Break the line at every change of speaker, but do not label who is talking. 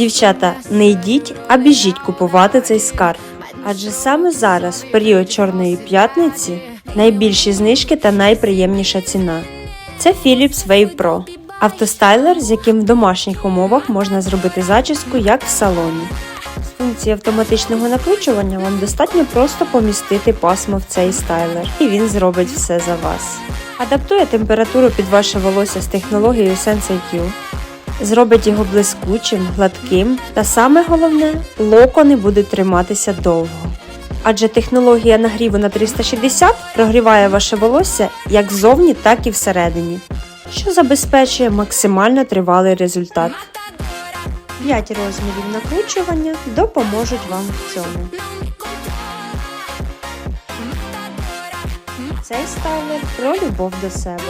Дівчата, не йдіть, а біжіть купувати цей скарб. Адже саме зараз, в період Чорної п'ятниці, найбільші знижки та найприємніша ціна. Це Philips Wave Pro. Автостайлер, з яким в домашніх умовах можна зробити зачіску, як в салоні. З функції автоматичного накручування вам достатньо просто помістити пасмо в цей стайлер, і він зробить все за вас. Адаптує температуру під ваше волосся з технологією SenseIQ, зробить його блискучим, гладким та саме головне, локони будуть триматися довго. Адже технологія нагріву на 360 прогріває ваше волосся як ззовні, так і всередині, що забезпечує максимально тривалий результат. 5 розмірів накручування допоможуть вам в цьому. Цей стайлер про любов до себе.